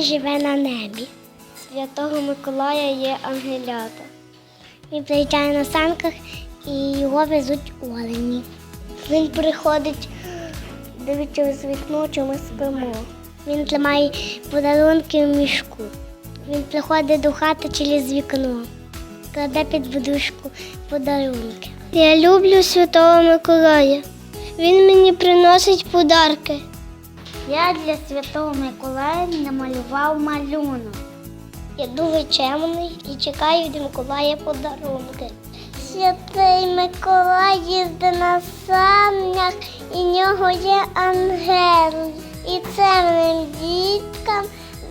Живе на небі. Святого Миколая є ангелята. Він приїжджає на санках і його везуть олені. Він приходить, дивиться з вікно, чи ми спимо. Він тримає подарунки в мішку. Він приходить до хати через вікно, кладе під подушку подарунки. Я люблю Святого Миколая. Він мені приносить подарки. Я для Святого Миколая намалював малюнок. Я дуже чемний і чекаю від Миколая подарунки. Святий Миколай їздить на санях, і в нього є ангел. І цемним діткам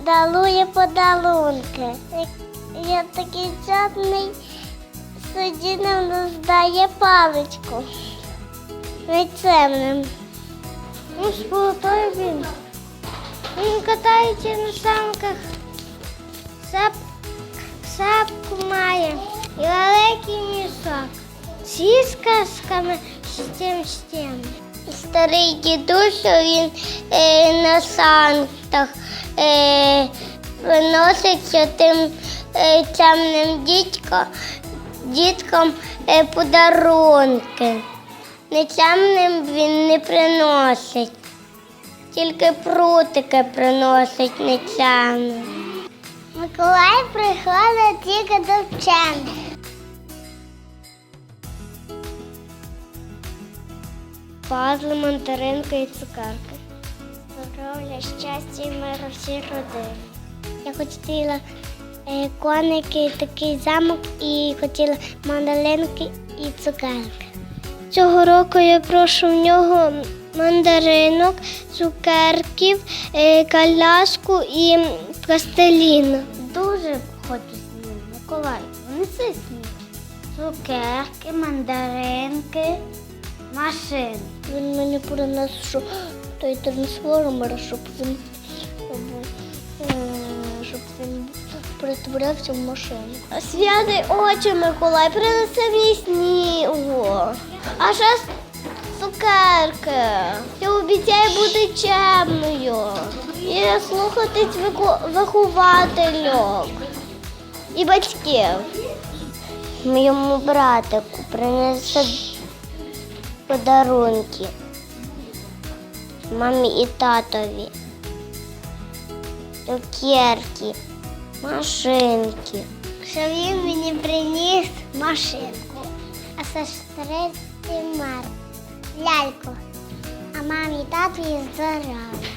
дарує подарунки. Я такий чатний, сидить нам роздає паличку. Нецемним. Спортує він. Він катається на санках. Сап, сапку має і великий мішок. Всі з казками з тим з тим. Старий дідусь, він е, на санках е, виноситься тим е, темним дітько, діткам е, подарунки. Нечемним він не приносить, тільки прутики приносить нечемним. Миколай приходить тільки до вчених. Пазли, мандаринка і цукерки. Здоров'я, щастя і миру всій родині. Я хотіла е, коники, такий замок і хотіла мандаринки і цукерки. Цього року я прошу в нього мандаринок, цукерків, е, коляску і пластилін. Дуже хочу сніг, Миколай, неси сніг. Цукерки, мандаринки, машини. Він мені принес, що той трансформер, щоб він, е, щоб він перетворився в машину. Святий очі, Миколай, принеси мені снігу. А ще цукерки. Я обіцяю бути чемною. І слухатись вихователів і батьків. Моєму братику принесе подарунки. Мамі і татові. Цукерки, машинки. Що він мені приніс машинку. А сестриці Мар ляльку. А мамі і татові здоров'я.